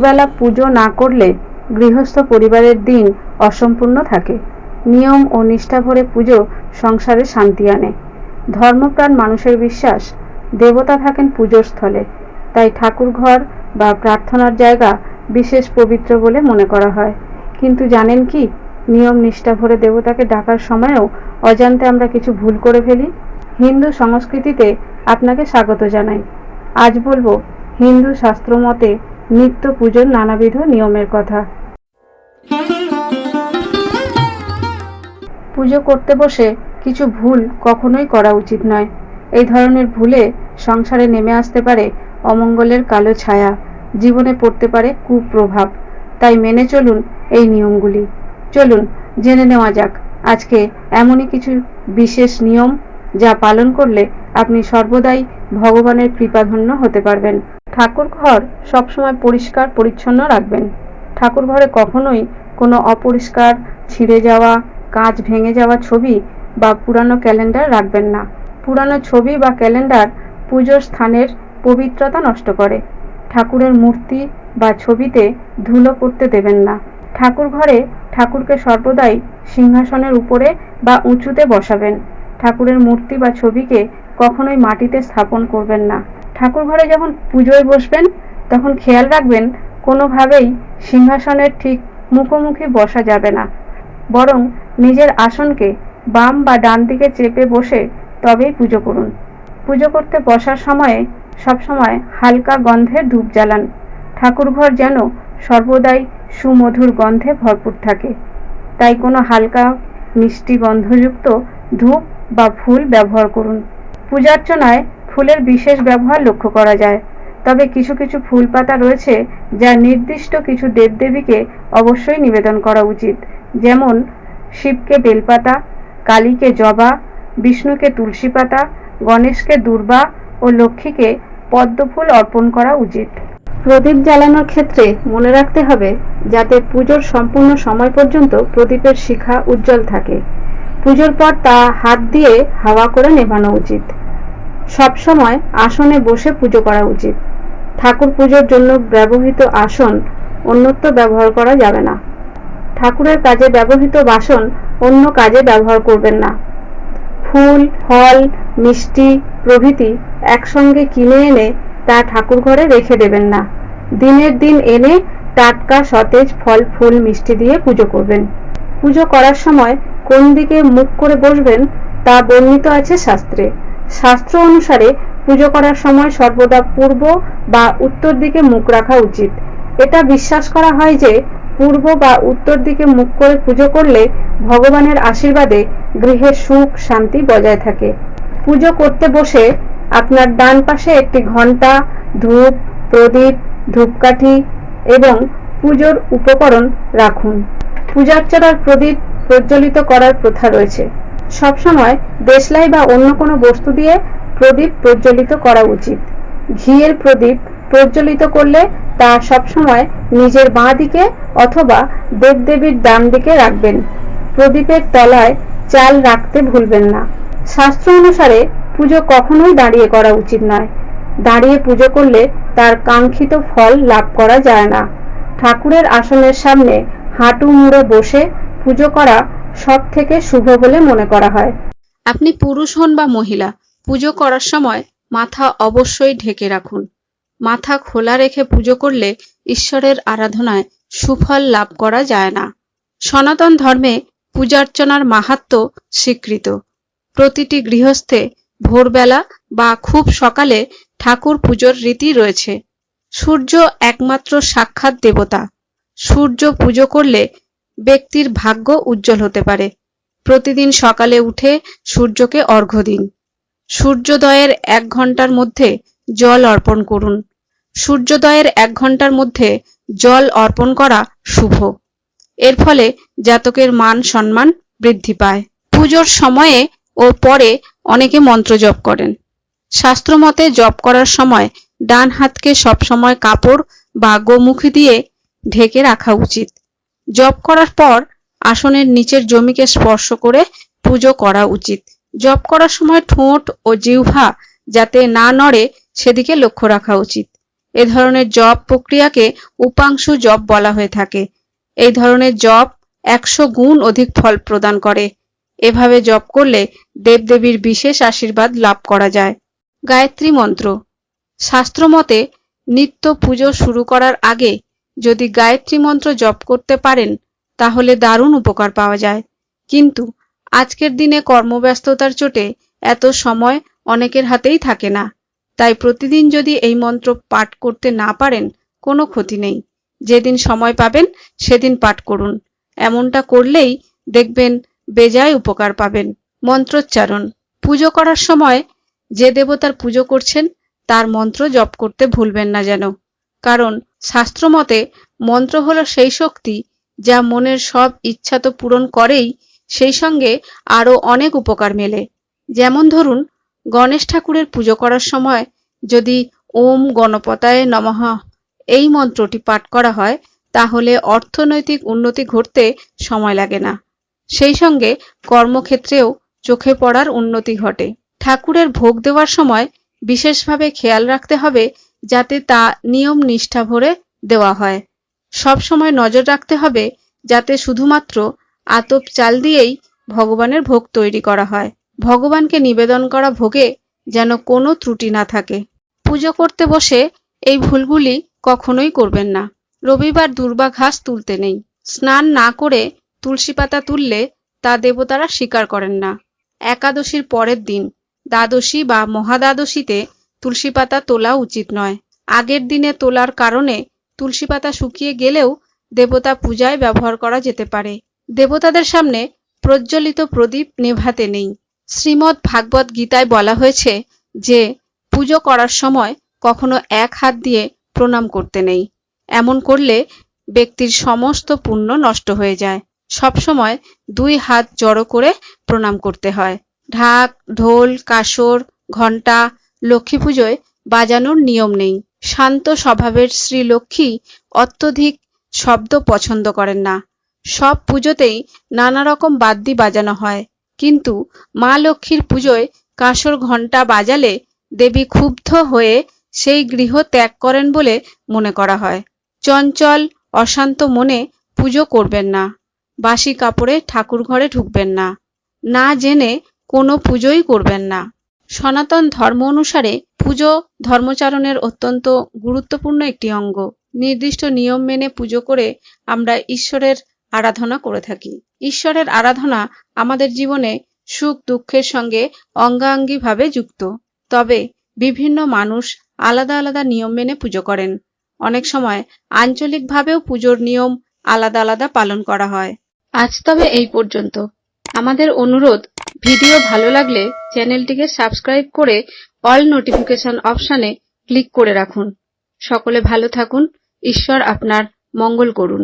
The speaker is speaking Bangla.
দুবেলা পুজো না করলে গৃহস্থ পরিবারের দিন অসম্পূর্ণ থাকে। নিয়ম ও নিষ্ঠা ভরে পুজো সংসারে শান্তি আনে। ধর্মপ্রাণ মানুষের বিশ্বাস, দেবতা থাকেন পুজোর স্থলে। তাই ঠাকুরঘর বা প্রার্থনার জায়গা বিশেষ পবিত্র বলে মনে করা হয়। কিন্তু জানেন কি, নিয়ম নিষ্ঠা ভরে দেবতাকে ডাকার সময়ও অজান্তে আমরা কিছু ভুল করে ফেলি? হিন্দু সংস্কৃতিতে আপনাকে স্বাগত জানাই। আজ বলব, হিন্দু শাস্ত্র মতে নিত্য পুজোর নানাবিধ নিয়মের কথা। পুজো করতে বসে কিছু ভুল কখনোই করা উচিত নয়। এই ধরনের ভুলে সংসারে নেমে আসতে পারে অমঙ্গলের কালো ছায়া, জীবনে পড়তে পারে কুপ্রভাব। তাই মেনে চলুন এই নিয়মগুলি। চলুন, জেনে নেওয়া যাক, আজকে এমনই কিছু বিশেষ নিয়ম যা পালন করলে আপনি সর্বদাই ভগবানের কৃপাধন্য হতে পারবেন। ঠাকুর ঘর সবসময় পরিষ্কার, পরিচ্ছন্ন রাখবেন। ঠাকুর ঘরে কখনোই কোনো অপরিষ্কার ছিঁড়ে যাওয়া, কাঁচ ভেঙে যাওয়া ছবি বা পুরানো ক্যালেন্ডার রাখবেন না। পুরানো ছবি বা ক্যালেন্ডার পুজোর স্থানের পবিত্রতা নষ্ট করে। ঠাকুরের মূর্তি বা ছবিতে ধুলো করতে দেবেন না। ঠাকুর ঘরে ঠাকুরকে সর্বদাই সিংহাসনের উপরে বা উঁচুতে বসাবেন। ঠাকুরের মূর্তি বা ছবিকে কখনোই মাটিতে স্থাপন করবেন না। ঠাকুর ঘরে যখন পুজোয় বসবেন, তখন খেয়াল রাখবেন, কোনোভাবেই সিংহাসনের ঠিক মুখোমুখি বসা যাবে না। বরং নিজের আসনকে বাম বা ডান দিকে চেপে বসে তবেই পুজো করুন। পুজো করতে বসার সময়ে সবসময় হালকা গন্ধে ধূপ জ্বালান। ঠাকুরঘর যেন সর্বদাই সুমধুর গন্ধে ভরপুর থাকে। তাই কোনো হালকা মিষ্টি গন্ধযুক্ত ধূপ বা ফুল ব্যবহার করুন। পূজার্চনায় ফুলের বিশেষ ব্যবহার লক্ষ্য করা যায়। তবে কিছু কিছু ফুল পাতা রয়েছে যা নির্দিষ্ট কিছু দেবদেবীকে অবশ্যই নিবেদন করা উচিত। যেমন, শিবকে বেলপাতা, কালীকে জবা, বিষ্ণুকে তুলসী পাতা গণেশকে দুর্বা ও লক্ষ্মীকে পদ্মফুল অর্পণ করা উচিত। প্রদীপ জ্বালানোর ক্ষেত্রে মনে রাখতে হবে, যাতে পুজোর সম্পূর্ণ সময় পর্যন্ত প্রদীপের শিখা উজ্জ্বল থাকে। পুজোর পর তা হাত দিয়ে হাওয়া করে নেভানো উচিত। সবসময় আসনে বসে পুজো করা উচিত। ঠাকুর পুজোর জন্য ব্যবহৃত আসন অন্যত্র ব্যবহার করা যাবে না। ঠাকুরের কাজে ব্যবহৃত বাসন অন্য কাজে ব্যবহার করবেন না। ফুল, ফল, মিষ্টি প্রভৃতি একসঙ্গে কিনে এনে তা ঠাকুর ঘরে রেখে দেবেন না। দিনের দিন এনে টাটকা, সতেজ ফল, ফুল, মিষ্টি দিয়ে পুজো করবেন। পুজো করার সময় কোন দিকে মুখ করে বসবেন তা বর্ণিত আছে শাস্ত্রে। শাস্ত্র অনুসারে পুজো করার সময় সর্বদা পূর্ব বা উত্তর দিকে মুখ রাখা উচিত। এটা বিশ্বাস করা হয় যে পূর্ব বা উত্তর দিকে মুখ করে পুজো করলে ভগবানের আশীর্বাদে গৃহে সুখ, শান্তি বজায় থাকে। পুজো করতে বসে আপনার ডান পাশে একটি ঘণ্টা, ধূপ, প্রদীপ, ধূপকাঠি এবং পুজোর উপকরণ রাখুন। পূজার্চনার প্রদীপ প্রজ্বলিত করার প্রথা রয়েছে। সবসময় দেশলাই বা অন্য কোনো বস্তু দিয়ে প্রদীপ প্রজ্বলিত করা উচিত। ঘিয়ের প্রদীপ প্রজ্বলিত করলে তা সবসময় নিজের বাঁ দিকে অথবা দেবদেবীর ডান দিকে রাখবেন। প্রদীপের তলায় চাল রাখতে ভুলবেন না। শাস্ত্র অনুসারে পুজো কখনোই দাঁড়িয়ে করা উচিত নয়। দাঁড়িয়ে পুজো করলে তার কাঙ্ক্ষিত ফল লাভ করা যায় না। ঠাকুরের আসনের সামনে হাঁটু মুড়ে বসে পুজো করা সব থেকে শুভ বলে মনে করা হয়। আপনি পুরুষ হন বা মহিলা, পুজো করার সময় মাথা অবশ্যই ঢেকে রাখুন। মাথা খোলা রেখে পুজো করলে ঈশ্বরের আরাধনায় সুফল লাভ করা যায় না। সনাতন ধর্মে পূজার্চনার মাহাত্ম্য স্বীকৃত। প্রতিটি গৃহস্থে ভোরবেলা বা খুব সকালে ঠাকুর পুজোর রীতি রয়েছে। সূর্য একমাত্র সাক্ষাৎ দেবতা। সূর্য পুজো করলে ব্যক্তির ভাগ্য উজ্জ্বল হতে পারে। প্রতিদিন সকালে উঠে সূর্যকে অর্ঘ্য দিন। সূর্যোদয়ের এক ঘণ্টার মধ্যে জল অর্পণ করুন। সূর্যোদয়ের এক ঘণ্টার মধ্যে জল অর্পণ করা শুভ। এর ফলে জাতকের মান সম্মান বৃদ্ধি পায়। পুজোর সময়ে ও পরে অনেকে মন্ত্র জপ করেন। শাস্ত্রমতে জপ করার সময় ডান হাতকে সবসময় কাপড় বা গোমুখী দিয়ে ঢেকে রাখা উচিত। জপ করার পর আসনের নিচের জমিকে স্পর্শ করে পুজো করা উচিত। জপ করার সময় ঠোঁট ও জিহ্বা যাতে না নড়ে, সেদিকে লক্ষ্য রাখা উচিত। এ ধরনের জপ প্রক্রিয়াকে উপাংশু জপ বলা হয়ে থাকে। এই ধরনের জপ একশো গুণ অধিক ফল প্রদান করে। এভাবে জপ করলে দেবদেবীর বিশেষ আশীর্বাদ লাভ করা যায়। গায়ত্রী মন্ত্র। শাস্ত্রমতে নিত্য পুজো শুরু করার আগে যদি গায়ত্রী মন্ত্র জপ করতে পারেন, তাহলে দারুণ উপকার পাওয়া যায়। কিন্তু আজকের দিনে কর্মব্যস্ততার চোটে এত সময় অনেকের হাতেই থাকে না। তাই প্রতিদিন যদি এই মন্ত্র পাঠ করতে না পারেন, কোনো ক্ষতি নেই। যেদিন সময় পাবেন, সেদিন পাঠ করুন। এমনটা করলেই দেখবেন বেজায় উপকার পাবেন। মন্ত্রোচ্চারণ। পুজো করার সময় যে দেবতার পুজো করছেন, তার মন্ত্র জপ করতে ভুলবেন না যেন। কারণ শাস্ত্রমতে মন্ত্র হল সেই শক্তি যা মনের সব ইচ্ছা তো পূরণ করেই, সেই সঙ্গে আরও অনেক উপকার মেলে। যেমন ধরুন, গণেশ ঠাকুরের পুজো করার সময় যদি ওম গণপতায় নমঃ, এই মন্ত্রটি পাঠ করা হয়, তাহলে অর্থনৈতিক উন্নতি ঘটতে সময় লাগে না। সেই সঙ্গে কর্মক্ষেত্রেও চোখে পড়ার উন্নতি ঘটে। ঠাকুরের ভোগ দেওয়ার সময় বিশেষভাবে খেয়াল রাখতে হবে যাতে তা নিয়ম নিষ্ঠা ভরে দেওয়া হয়। সব সময় নজর রাখতে হবে যাতে শুধুমাত্র আতপ চাল দিয়েই ভগবানের ভোগ তৈরি করা হয়। ভগবানকে নিবেদন করা ভোগে যেন কোনো ত্রুটি না থাকে। পুজো করতে বসে এই ভুলগুলি কখনোই করবেন না। রবিবার দুর্বা ঘাস তুলতে নেই। স্নান না করে তুলসী পাতা তুললে তা দেবতারা স্বীকার করেন না। একাদশীর পরের দিন দ্বাদশী বা মহাদ্বাদশীতে তুলসী পাতা তোলা উচিত নয়। আগের দিনে তোলার কারণে তুলসী পাতা শুকিয়ে গেলেও দেবতা পূজায় ব্যবহার করা যেতে পারে। দেবতাদের সামনে প্রজ্বলিত প্রদীপ নেভাতে নেই। শ্রীমদ্ ভাগবত গীতায় বলা হয়েছে যে, পুজো করার সময় কখনো এক হাত দিয়ে প্রণাম করতে নেই। এমন করলে ব্যক্তির সমস্ত পুণ্য নষ্ট হয়ে যায়। সবসময় দুই হাত জড়ো করে প্রণাম করতে হয়। ঢাক, ঢোল, কাসর, ঘণ্টা লক্ষ্মী পুজোয় বাজানোর নিয়ম নেই। শান্ত স্বভাবের শ্রী লক্ষ্মী অত্যধিক শব্দ পছন্দ করেন না। সব পুজোতেই নানা রকম বাদ্যি বাজানো হয়। কিন্তু মা লক্ষ্মীর পুজোয় কাঁসর ঘণ্টা বাজালে দেবী ক্ষুব্ধ হয়ে সেই গৃহ ত্যাগ করেন বলে মনে করা হয়। চঞ্চল, অশান্ত মনে পুজো করবেন না। বাসি কাপড়ে ঠাকুর ঘরে ঢুকবেন না। না জেনে কোনো পুজোই করবেন না। সনাতন ধর্ম অনুসারে পুজো ধর্মচারণের অত্যন্ত গুরুত্বপূর্ণ একটি অঙ্গ। নির্দিষ্ট নিয়ম মেনে পুজো করে আমরা ঈশ্বরের আরাধনা করে থাকি। ঈশ্বরের আরাধনা আমাদের জীবনে সুখ দুঃখের সঙ্গে অঙ্গাঙ্গিভাবে যুক্ত। তবে বিভিন্ন মানুষ আলাদা আলাদা নিয়ম মেনে পুজো করেন। অনেক সময় আঞ্চলিকভাবেও পুজোর নিয়ম আলাদা আলাদা পালন করা হয়। আজ তবে এই পর্যন্ত। আমাদের অনুরোধ ভিডিও ভালো লাগলে চ্যানেলটিকে সাবস্ক্রাইব করে অল নোটিফিকেশন অপশানে ক্লিক করে রাখুন। সকলে ভালো থাকুন, ঈশ্বর আপনার মঙ্গল করুন।